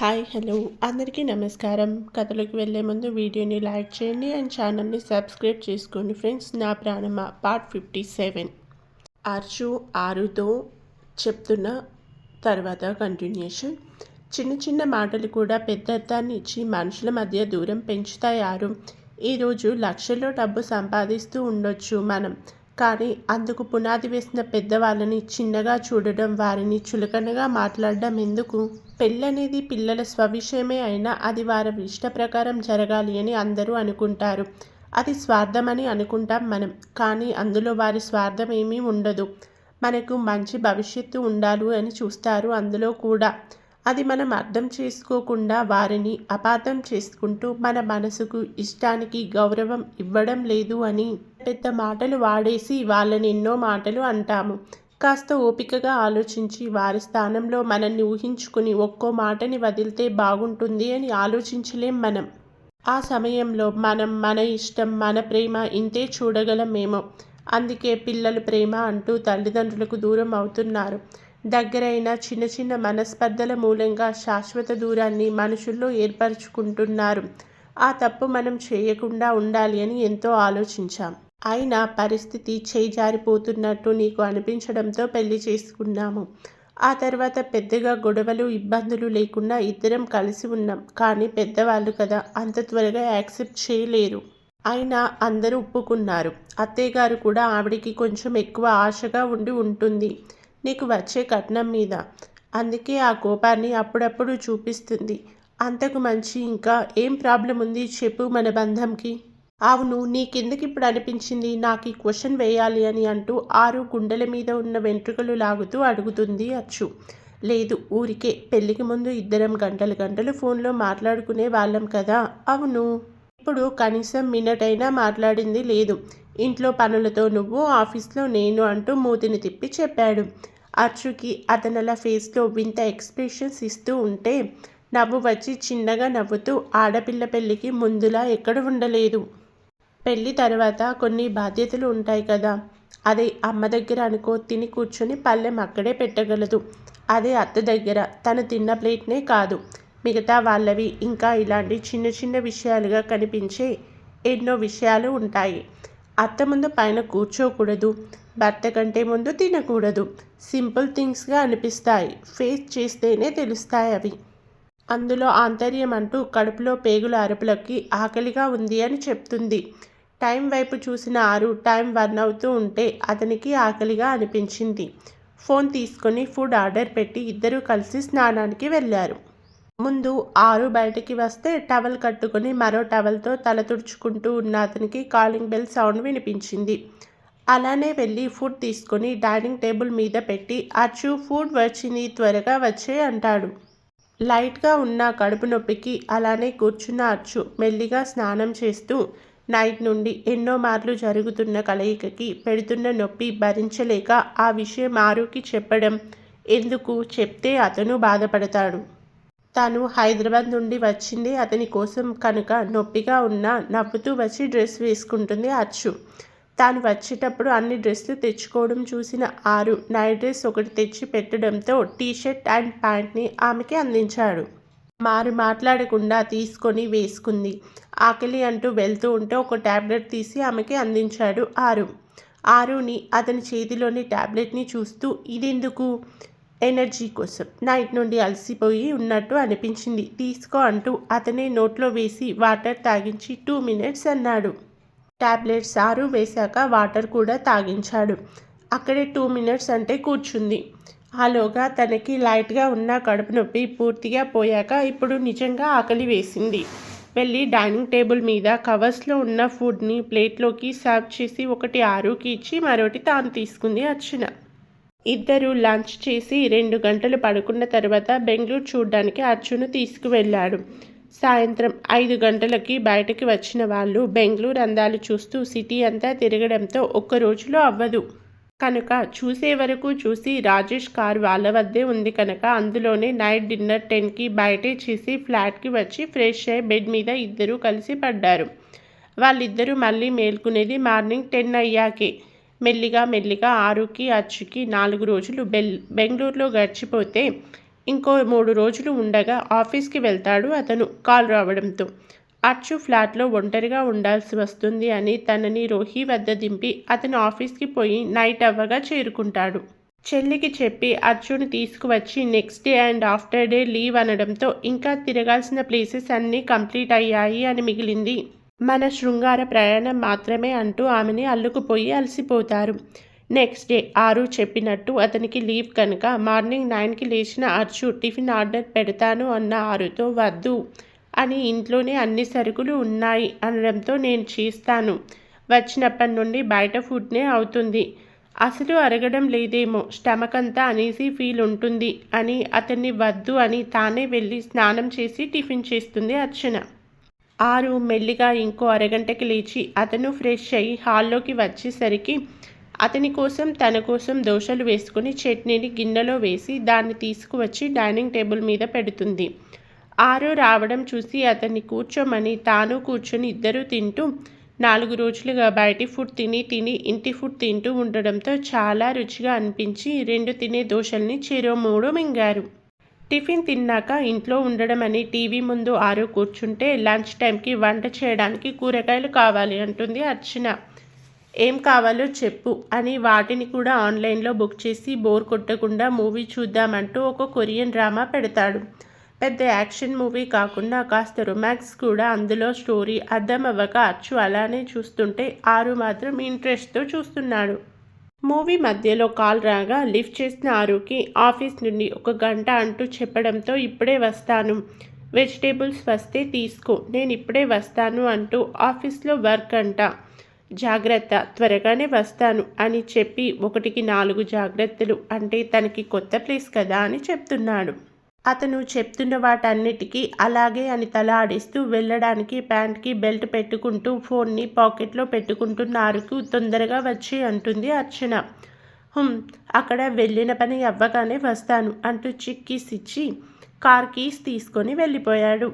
Hi hello. అందరికీ నమస్కారం. కథలోకి వెళ్ళే ముందు వీడియోని లైక్ చేయండి అండ్ ఛానల్ని సబ్స్క్రైబ్ చేసుకోండి ఫ్రెండ్స్. నా ప్రాణమ? Part fifty seven. అర్జు ఆరుతో చెప్తున్న తర్వాత కంటిన్యూషన్ చిన్న చిన్న మాటలు కూడా పెద్ద అర్థాన్ని ఇచ్చి మనుషుల మధ్య దూరం పెంచుతాయి ఆరు ఈరోజు లక్షల్లో డబ్బు సంపాదిస్తూ ఉండొచ్చు మనం. కానీ అందుకు పునాది వేసిన పెద్దవాళ్ళని చిన్నగా చూడడం వారిని చులకనగా మాట్లాడడం ఎందుకు? పెళ్ళనేది పిల్లల స్వవిషయమే అయినా అది వారి ఇష్ట ప్రకారం జరగాలి అని అందరూ అనుకుంటారు. అది స్వార్థమని అనుకుంటాం మనం కానీ అందులో వారి స్వార్థం ఏమీ ఉండదు. మనకు మంచి భవిష్యత్తు ఉండాలి అని చూస్తారు అందులో కూడా. అది మనం అర్థం చేసుకోకుండా వారిని అపార్థం చేసుకుంటూ మన మనసుకు ఇష్టానికి గౌరవం ఇవ్వడం లేదు అని పెద్ద మాటలు వాడేసి వాళ్ళని ఎన్నో మాటలు అంటాము. కాస్త ఓపికగా ఆలోచించి వారి స్థానంలో మనల్ని ఊహించుకుని ఒక్కో మాటని వదిలితే బాగుంటుంది అని ఆలోచించలేం మనం. ఆ సమయంలో మనం మన ఇష్టం మన ప్రేమ ఇంతే చూడగలమేమో. అందుకే పిల్లలు ప్రేమ అంటూ తల్లిదండ్రులకు దూరం అవుతున్నారు. దగ్గరైన చిన్న చిన్న మనస్పర్ధల మూలంగా శాశ్వత దూరాన్ని మనుషుల్లో ఏర్పరచుకుంటున్నారు. ఆ తప్పు మనం చేయకుండా ఉండాలి అని ఎంతో ఆలోచించాం. అయినా పరిస్థితి చేయి జారిపోతున్నట్టు నీకు అనిపించడంతో పెళ్ళి చేసుకున్నాము. ఆ తర్వాత పెద్దగా గొడవలు ఇబ్బందులు లేకుండా ఇద్దరం కలిసి ఉన్నాం. కానీ పెద్దవాళ్ళు కదా అంత త్వరగా యాక్సెప్ట్ చేయలేరు. అయినా అందరూ ఒప్పుకున్నారు. అత్తయ్య గారు కూడా ఆవిడికి కొంచెం ఎక్కువ ఆశగా ఉండి ఉంటుంది. నీకు వచ్చే కట్నం మీద. అందుకే ఆ కోపాన్ని అప్పుడప్పుడు చూపిస్తుంది. అంతకు మంచి ఇంకా ఏం ప్రాబ్లం ఉంది చెప్పు మన బంధంకి. అవును నీకెందుకు ఇప్పుడు అనిపించింది? నాకు ఈ క్వశ్చన్ వేయాలి అని అంటూ ఆరు గుండెల మీద ఉన్న వెంట్రుకలు లాగుతూ అడుగుతుంది అచ్చు. లేదు ఊరికే పెళ్ళికి ముందు ఇద్దరం గంటలు గంటలు ఫోన్లో మాట్లాడుకునే వాళ్ళం కదా. అవును. ఇప్పుడు కనీసం మినిట్ అయినా మాట్లాడింది లేదు. ఇంట్లో పనులతో నువ్వు ఆఫీస్లో నేను అంటూ మూతిని తిప్పి చెప్పాడు. అర్చుకి అతనలా ఫేస్లో వింత ఎక్స్ప్రెషన్స్ ఇస్తూ ఉంటే నవ్వు వచ్చి చిన్నగా నవ్వుతూ ఆడపిల్ల పెళ్ళికి ముందులా ఎక్కడ ఉండలేదు. పెళ్ళి తర్వాత కొన్ని బాధ్యతలు ఉంటాయి కదా. అదే అమ్మ దగ్గర అనుకో తిని కూర్చొని పళ్ళెం అక్కడే పెట్టగలదు. అదే అత్త దగ్గర తను తిన్న ప్లేట్నే కాదు. మిగతా వాళ్ళవి ఇంకా ఇలాంటి చిన్న చిన్న విషయాలుగా కనిపించే ఎన్నో విషయాలు ఉంటాయి. అత్త ముందు పైన కూర్చోకూడదు. భర్త కంటే ముందు తినకూడదు. సింపుల్ థింగ్స్గా అనిపిస్తాయి. ఫేస్ చేస్తేనే తెలుస్తాయి అవి. అందులో ఆంతర్యం అంటూ కడుపులో పేగుల అరుపులకి ఆకలిగా ఉంది అని చెప్తుంది. టైం వైపు చూసిన ఆరు టైం వన్ అవుతూ ఉంటే అతనికి ఆకలిగా అనిపించింది. ఫోన్ తీసుకొని ఫుడ్ ఆర్డర్ పెట్టి ఇద్దరూ కలిసి స్నానానికి వెళ్ళారు. ముందు ఆరు బయటికి వస్తే టవల్ కట్టుకుని మరో టవల్తో తల తుడుచుకుంటూ ఉన్న అతనికి కాలింగ్ బెల్ సౌండ్ వినిపించింది. అలానే వెళ్ళి ఫుడ్ తీసుకొని డైనింగ్ టేబుల్ మీద పెట్టి అచ్చు ఫుడ్ వచ్చింది త్వరగా వచ్చే అంటాడు. లైట్గా ఉన్న కడుపు నొప్పికి అలానే కూర్చున్న అచ్చు మెల్లిగా స్నానం చేస్తూ నైట్ నుండి ఎన్నో మార్లు జరుగుతున్న కలయికకి పెడుతున్న నొప్పి భరించలేక ఆ విషయం ఆరుకి చెప్పడం ఎందుకు చెప్తే అతను బాధపడతాడు. తాను హైదరాబాద్ నుండి వచ్చింది. అతని కోసం కనుక నొప్పిగా ఉన్న నవ్వుతూ వచ్చి డ్రెస్ వేసుకుంటుంది అచ్చు తాను వచ్చేటప్పుడు అన్ని డ్రెస్సులు తెచ్చుకోవడం చూసిన ఆరు నైట్ డ్రెస్ ఒకటి తెచ్చి పెట్టడంతో టీషర్ట్ అండ్ ప్యాంట్ని ఆమెకి అందించాడు. మారు మాట్లాడకుండా తీసుకొని వేసుకుంది. ఆకలి అంటూ వెళ్తూ ఉంటే ఒక ట్యాబ్లెట్ తీసి ఆమెకి అందించాడు ఆరు. ఆరుని అతని చేతిలోని ట్యాబ్లెట్ని చూస్తూ ఇదెందుకు? ఎనర్జీ కోసం. నైట్ నుండి అలసిపోయి ఉన్నట్టు అనిపించింది. తీసుకో అంటూ అతనే నోట్లో వేసి వాటర్ తాగించి టూ మినిట్స్ అన్నాడు. ట్యాబ్లెట్స్ ఆరు వేశాక వాటర్ కూడా తాగించాడు. అక్కడే టూ మినిట్స్ అంటే కూర్చుంది. ఆలోగా తనకి లైట్గా ఉన్న కడుపు నొప్పి పూర్తిగా పోయాక ఇప్పుడు నిజంగా ఆకలి వేసింది. వెళ్ళి డైనింగ్ టేబుల్ మీద కవర్స్లో ఉన్న ఫుడ్ని ప్లేట్లోకి సర్వ్ చేసి ఒకటి ఆరుకి ఇచ్చి మరొకటి తాను తీసుకుంది అర్చన. ఇద్దరు లంచ్ చేసి రెండు గంటలు పడుకున్న తర్వాత బెంగళూరు చూడ్డానికి అర్జును తీసుకువెళ్ళాడు. సాయంత్రం ఐదు గంటలకి బయటకి వచ్చిన వాళ్ళు బెంగళూరు అందాలు చూస్తూ సిటీ అంతా తిరగడంతో ఒక్క రోజులో అవ్వదు. కనుక చూసే వరకు చూసి రాజేష్ కార్ వాళ్ళ వద్దే ఉంది కనుక అందులోనే నైట్ డిన్నర్ టెన్కి బయటే చేసి ఫ్లాట్కి వచ్చి ఫ్రెష్ అయ్యి బెడ్ మీద ఇద్దరూ కలిసి పడ్డారు. వాళ్ళిద్దరూ మళ్ళీ మేల్కునేది మార్నింగ్ టెన్ అయ్యాకే. మెల్లిగా మెల్లిగా ఆరుకి అచ్చుకి నాలుగు రోజులు బెల్ బెంగళూరులో గడిచిపోతే ఇంకో మూడు రోజులు ఉండగా ఆఫీస్కి వెళ్తాడు అతను కాల్ రావడంతో. అచ్చు ఫ్లాట్లో ఒంటరిగా ఉండాల్సి వస్తుంది అని తనని రోహి వద్ద దింపి అతను ఆఫీస్కి పోయి నైట్ అవ్వగా చేరుకుంటాడు. చెల్లికి చెప్పి అర్జున్ తీసుకువచ్చి next day and after day leave అనడంతో ఇంకా తిరగాల్సిన ప్లేసెస్ అన్నీ కంప్లీట్ అయ్యాయి అని మిగిలింది. మన శృంగార ప్రయాణం మాత్రమే అంటూ ఆమెని అల్లుకుపోయి అలసిపోతారు. నెక్స్ట్ డే ఆరు చెప్పినట్టు అతనికి లీవ్ కనుక మార్నింగ్ నైన్కి లేచిన అర్జు టిఫిన్ ఆర్డర్ పెడతాను అన్న ఆరుతో వద్దు అని ఇంట్లోనే అన్ని సరుకులు ఉన్నాయి అనడంతో నేను చేస్తాను. వచ్చినప్పటి నుండి బయట ఫుడ్నే అవుతుంది. అసలు అరగడం లేదేమో స్టమక్ అంతా అనీజీ ఫీల్ ఉంటుంది అని అతన్ని వద్దు అని తానే వెళ్ళి స్నానం చేసి టిఫిన్ చేస్తుంది అర్చన. ఆరు మెల్లిగా ఇంకో అరగంటకి లేచి అతను ఫ్రెష్ అయ్యి హాల్లోకి వచ్చేసరికి అతని కోసం తన కోసం దోశలు వేసుకుని చట్నీని గిన్నెలో వేసి దాన్ని తీసుకువచ్చి డైనింగ్ టేబుల్ మీద పెడుతుంది. ఆరు రావడం చూసి అతన్ని కూర్చోమని తాను కూర్చొని ఇద్దరూ తింటూ నాలుగు రోజులుగా బయటి ఫుడ్ తిని తిని ఇంటి ఫుడ్ తింటూ ఉండడంతో చాలా రుచిగా అనిపించి రెండు తినే దోశల్ని చెరో మూడు మింగారు. టిఫిన్ తిన్నాక ఇంట్లో ఉండడం అని టీవీ ముందు ఆరు కూర్చుంటే లంచ్ టైంకి వంట చేయడానికి కూరగాయలు కావాలి అంటుంది అర్చన. ఏం కావాలో చెప్పు అని వాటిని కూడా ఆన్లైన్లో బుక్ చేసి బోర్ కొట్టకుండా మూవీ చూద్దామంటూ ఒక కొరియన్ డ్రామా పెడతాడు. పెద్ద యాక్షన్ మూవీ కాకుండా కాస్త రొమాన్స్ కూడా అందులో స్టోరీ అర్థమవ్వక అచ్చు అలానే చూస్తుంటే ఆరు మాత్రం ఇంట్రెస్ట్తో చూస్తున్నాడు. మూవీ మధ్యలో కాల్ రాగా లిఫ్ట్ చేసిన ఆరుకి ఆఫీస్ నుండి ఒక గంట అంటూ చెప్పడంతో ఇప్పుడే వస్తాను. వెజిటేబుల్స్ వస్తే తీసుకో నేను ఇప్పుడే వస్తాను అంటూ ఆఫీస్లో వర్క్ అంట. జాగ్రత్త త్వరగానే వస్తాను అని చెప్పి ఒకటికి నాలుగు జాగ్రత్తలు అంటే తనకి కొత్త ప్లేస్ కదా అని చెప్తున్నాడు. అతను చెప్తున్న వాటన్నిటికీ అలాగే అని తల ఆడిస్తూ వెళ్ళడానికి ప్యాంట్కి బెల్ట్ పెట్టుకుంటూ ఫోన్ని పాకెట్లో పెట్టుకుంటున్నారుకు తొందరగా వచ్చి అంటుంది అర్చన. హుమ్ అక్కడ వెళ్ళిన పని అవ్వగానే వస్తాను అంటూ చిక్కీస్ ఇచ్చి కార్ కీస్ తీసుకొని వెళ్ళిపోయాడు.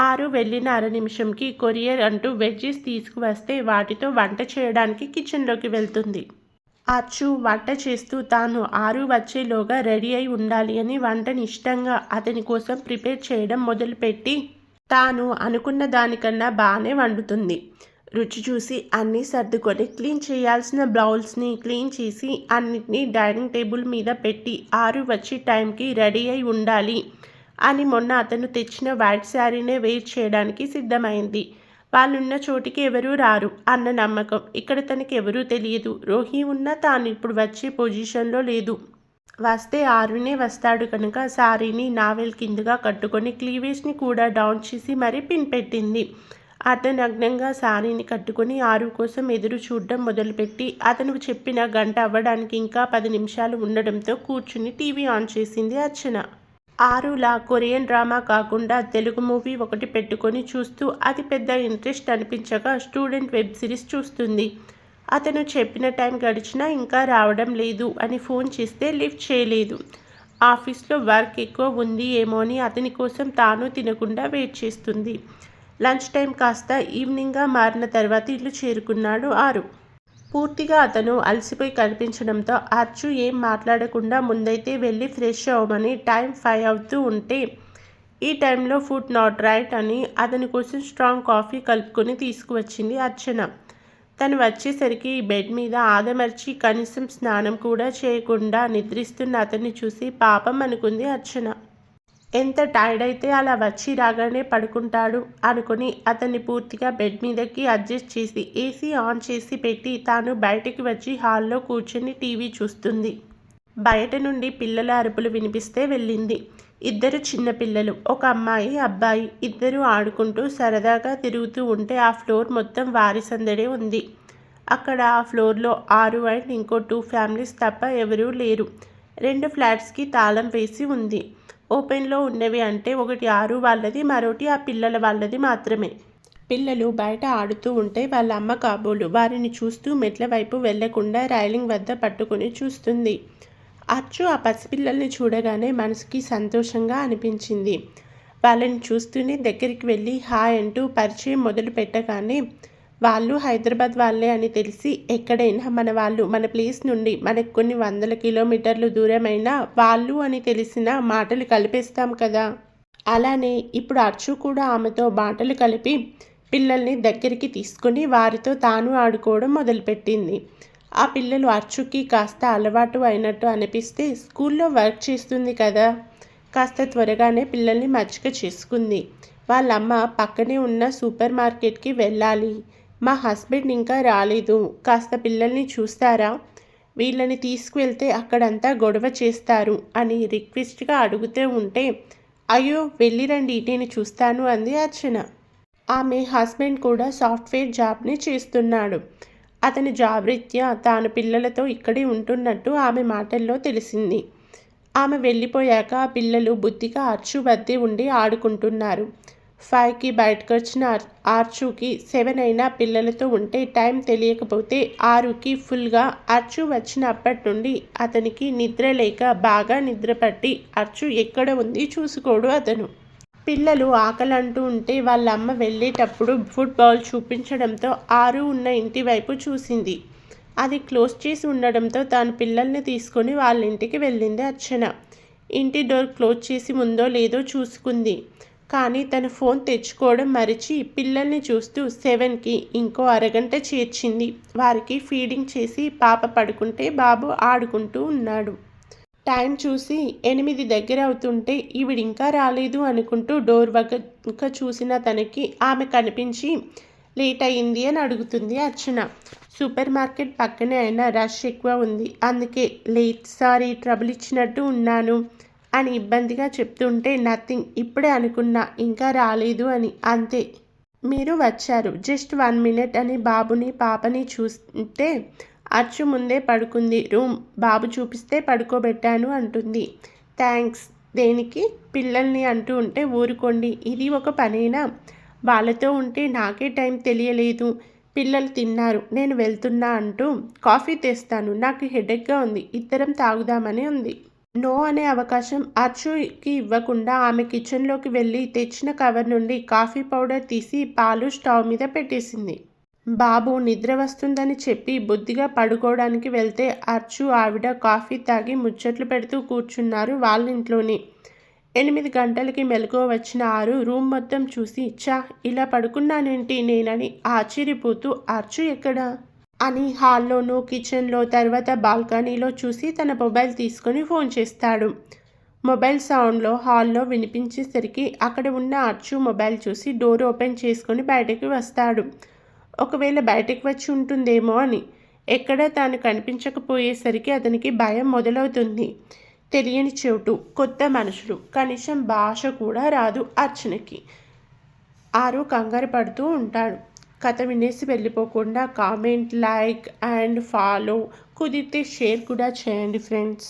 ఆరు వెళ్ళిన అర నిమిషంకి కొరియర్ అంటూ వెజ్జెస్ తీసుకువస్తే వాటితో వంట చేయడానికి కిచెన్లోకి వెళ్తుంది. అచ్చు వంట చేస్తూ తాను ఆరు వచ్చేలోగా రెడీ అయి ఉండాలి అని వంటని ఇష్టంగా అతని కోసం ప్రిపేర్ చేయడం మొదలుపెట్టి తాను అనుకున్న దానికన్నా బాగానే వండుతుంది. రుచి చూసి అన్నీ సర్దుకొని క్లీన్ చేయాల్సిన బ్లౌజ్ని క్లీన్ చేసి అన్నిటినీ డైనింగ్ టేబుల్ మీద పెట్టి ఆరు వచ్చి టైంకి రెడీ అయి ఉండాలి అని మొన్న అతను తెచ్చిన వైట్ శారీనే వేర్ చేయడానికి సిద్ధమైంది. వాళ్ళున్న చోటికి ఎవరూ రారు అన్న నమ్మకం. ఇక్కడ తనకి ఎవరూ తెలియదు. రోహి ఉన్నా తాను ఇప్పుడు వచ్చే పొజిషన్లో లేదు. వస్తే ఆరునే వస్తాడు కనుక సారీని నావెల్ కిందగా కట్టుకొని క్లీవేజ్ని కూడా డౌన్ చేసి మరీ పిన్ పెట్టింది. అతను అగ్నంగా సారీని కట్టుకొని ఆరు కోసం ఎదురు చూడడం మొదలుపెట్టి అతను చెప్పిన గంట అవ్వడానికి ఇంకా పది నిమిషాలు ఉండడంతో కూర్చుని టీవీ ఆన్ చేసింది అర్చన. ఆరులా కొరియన్ డ్రామా కాకుండా తెలుగు మూవీ ఒకటి పెట్టుకొని చూస్తూ అది పెద్ద ఇంట్రెస్ట్ అనిపించగా స్టూడెంట్ వెబ్ సిరీస్ చూస్తుంది. అతను చెప్పిన టైం గడిచినా ఇంకా రావడం లేదు అని ఫోన్ చేస్తే లిఫ్ట్ చేయలేదు. ఆఫీస్లో వర్క్ ఎక్కువ ఉంది ఏమో అని అతని కోసం తాను తినకుండా వెయిట్ చేస్తుంది. లంచ్ టైం కాస్త ఈవినింగ్గా మారిన తర్వాత ఇల్లు చేరుకున్నాడు ఆరు. పూర్తిగా అతను అలసిపోయి కనిపించడంతో అచ్చు ఏం మాట్లాడకుండా ముందైతే వెళ్ళి ఫ్రెష్ అవ్వమని టైం ఫైవ్ అవుతూ ఉంటే ఈ టైంలో ఫుడ్ నాట్ రైట్ అని అతని కోసం స్ట్రాంగ్ కాఫీ కలుపుకొని తీసుకువచ్చింది అర్చన. తను వచ్చేసరికి బెడ్ మీద ఆదమర్చి కనీసం స్నానం కూడా చేయకుండా నిద్రిస్తున్న అతన్ని చూసి పాపం అనుకుంది అర్చన. ఎంత టైర్డ్ అయితే అలా వచ్చి రాగానే పడుకుంటాడు అనుకుని అతన్ని పూర్తిగా బెడ్ మీదకి అడ్జస్ట్ చేసి ఏసీ ఆన్ చేసి పెట్టి తాను బయటికి వచ్చి హాల్లో కూర్చొని టీవీ చూస్తుంది. బయట నుండి పిల్లల అరుపులు వినిపిస్తే వెళ్ళింది. ఇద్దరు చిన్నపిల్లలు ఒక అమ్మాయి అబ్బాయి ఇద్దరు ఆడుకుంటూ సరదాగా తిరుగుతూ ఉంటే ఆ ఫ్లోర్ మొత్తం వారి సందడే ఉంది. అక్కడ ఆ ఫ్లోర్లో ఆరు అండ్ ఇంకో టూ ఫ్యామిలీస్ తప్ప ఎవరూ లేరు. రెండు ఫ్లాట్స్కి తాళం వేసి ఉంది. ఓపెన్లో ఉన్నవి అంటే ఒకటి ఆరు వాళ్ళది మరొకటి ఆ పిల్లల వాళ్ళది మాత్రమే. పిల్లలు బయట ఆడుతూ ఉంటే వాళ్ళ అమ్మ కాబోలు వారిని చూస్తూ మెట్ల వైపు వెళ్ళకుండా రైలింగ్ వద్ద పట్టుకుని చూస్తుంది. అచ్చు ఆ పసిపిల్లల్ని చూడగానే మనసుకి సంతోషంగా అనిపించింది. వాళ్ళని చూస్తూనే దగ్గరికి వెళ్ళి హాయ్ అంటూ పరిచయం మొదలు పెట్టగానే వాళ్ళు హైదరాబాద్ వాళ్ళే అని తెలిసి ఎక్కడైనా మన వాళ్ళు మన ప్లేస్ నుండి మనకు కొన్ని వందల కిలోమీటర్లు దూరమైన వాళ్ళు అని తెలిసిన మాటలు కలిపేస్తాం కదా. అలానే ఇప్పుడు అర్చు కూడా ఆమెతో మాటలు కలిపి పిల్లల్ని దగ్గరికి తీసుకుని వారితో తాను ఆడుకోవడం మొదలుపెట్టింది. ఆ పిల్లలు అర్చుకి కాస్త అలవాటు అయినట్టు అనిపిస్తే స్కూల్లో వర్క్ చేస్తుంది కదా. కాస్త త్వరగానే పిల్లల్ని మచ్చిక చేసుకుంది. వాళ్ళమ్మ పక్కనే ఉన్న సూపర్ మార్కెట్కి వెళ్ళాలి. మా హస్బెండ్ ఇంకా రాలేదు. కాస్త పిల్లల్ని చూస్తారా? వీళ్ళని తీసుకువెళ్తే అక్కడంతా గొడవ చేస్తారు అని రిక్వెస్ట్గా అడుగుతూ ఉంటే అయ్యో వెళ్ళిరండి నేను చూస్తాను అంది అర్చన. ఆమె హస్బెండ్ కూడా సాఫ్ట్వేర్ జాబ్ని చేస్తున్నాడు. అతని జాబ్ రీత్యా తాను పిల్లలతో ఇక్కడే ఉంటున్నట్టు ఆమె మాటల్లో తెలిసింది. ఆమె వెళ్ళిపోయాక పిల్లలు బుద్ధిగా ఆర్చు ఉండి ఆడుకుంటున్నారు. ఫైవ్కి బయటకు వచ్చిన ఆర్చుకి సెవెన్ అయినా పిల్లలతో ఉంటే టైం తెలియకపోతే ఆరుకి ఫుల్గా అర్చు వచ్చినప్పటి నుండి అతనికి నిద్ర లేక బాగా నిద్ర పట్టి అర్చు ఎక్కడ ఉంది చూసుకోడు అతను. పిల్లలు ఆకలంటూ ఉంటే వాళ్ళ అమ్మ వెళ్ళేటప్పుడు ఫుట్బాల్ చూపించడంతో ఆరు ఉన్న ఇంటి వైపు చూసింది. అది క్లోజ్ చేసి ఉండడంతో తాను పిల్లల్ని తీసుకొని వాళ్ళ ఇంటికి వెళ్ళింది అర్చన. ఇంటి డోర్ క్లోజ్ చేసి ఉందో లేదో చూసుకుంది. కానీ తన ఫోన్ తెచ్చుకోవడం మరిచి పిల్లల్ని చూస్తూ సెవెన్కి ఇంకో అరగంట చేర్చింది. వారికి ఫీడింగ్ చేసి పాప పడుకుంటే బాబు ఆడుకుంటూ ఉన్నాడు. టైం చూసి ఎనిమిది దగ్గర అవుతుంటే ఈవిడ ఇంకా రాలేదు అనుకుంటూ డోర్ వగ్గ చూసిన తనకి ఆమె కనిపించి లేట్ అయింది అని అడుగుతుంది అర్చన. సూపర్ మార్కెట్ పక్కనే అయినా రష్ ఎక్కువ ఉంది. అందుకే లేట్ సారీ ట్రబుల్ ఇచ్చినట్టు ఉన్నాను. అని ఇబ్బందిగా చెప్తుంటే నథింగ్ ఇప్పుడే అనుకున్నా ఇంకా రాలేదు అని. అంతే. మీరు వచ్చారు. జస్ట్ వన్ మినిట్ అని బాబుని పాపని చూస్తే అచ్చు ముందే పడుకుంది. రూమ్ బాబు చూపిస్తే పడుకోబెట్టాను అంటుంది. థ్యాంక్స్. దేనికి? పిల్లల్ని అంటూ ఉంటే ఊరుకోండి. ఇది ఒక పనేనా? వాళ్ళతో ఉంటే నాకే టైం తెలియలేదు. పిల్లలు తిన్నారు. నేను వెళ్తున్నా అంటూ కాఫీ తెస్తాను. నాకు హెడేక్గా ఉంది. ఇద్దరం తాగుదామని ఉంది. నో అనే అవకాశం అర్చుకి ఇవ్వకుండా ఆమె కిచెన్లోకి వెళ్ళి తెచ్చిన కవర్ నుండి కాఫీ పౌడర్ తీసి పాలు స్టవ్ మీద పెట్టేసింది. బాబు నిద్ర వస్తుందని చెప్పి బుద్ధిగా పడుకోవడానికి వెళ్తే అర్చు ఆవిడ కాఫీ తాగి ముచ్చట్లు పెడుతూ కూర్చున్నారు వాళ్ళ ఇంట్లోనే ఎనిమిది గంటలకి మెలకువ వచ్చిన ఆరు రూమ్ మొత్తం చూసి చా ఇలా పడుకున్నానేంటి నేనని ఆశ్చర్యపోతూ అర్చు ఎక్కడా? అని హాల్లోనూ కిచెన్లో తర్వాత బాల్కనీలో చూసి తన మొబైల్ తీసుకొని ఫోన్ చేస్తాడు. మొబైల్ సౌండ్లో హాల్లో వినిపించేసరికి అక్కడ ఉన్న అచ్చు మొబైల్ చూసి డోర్ ఓపెన్ చేసుకొని బయటకు వస్తాడు. ఒకవేళ బయటకు వచ్చి ఉంటుందేమో అని. ఎక్కడ తాను కనిపించకపోయేసరికి అతనికి భయం మొదలవుతుంది. తెలియని చోటు కొత్త మనుషులు కనీసం భాష కూడా రాదు అర్చనకి. ఆరు కంగారు పడుతూ ఉంటాడు. కథ వినేసి వెళ్ళిపోకుండా కామెంట్ లైక్ అండ్ ఫాలో కుదిరితే షేర్ కూడా చేయండి ఫ్రెండ్స్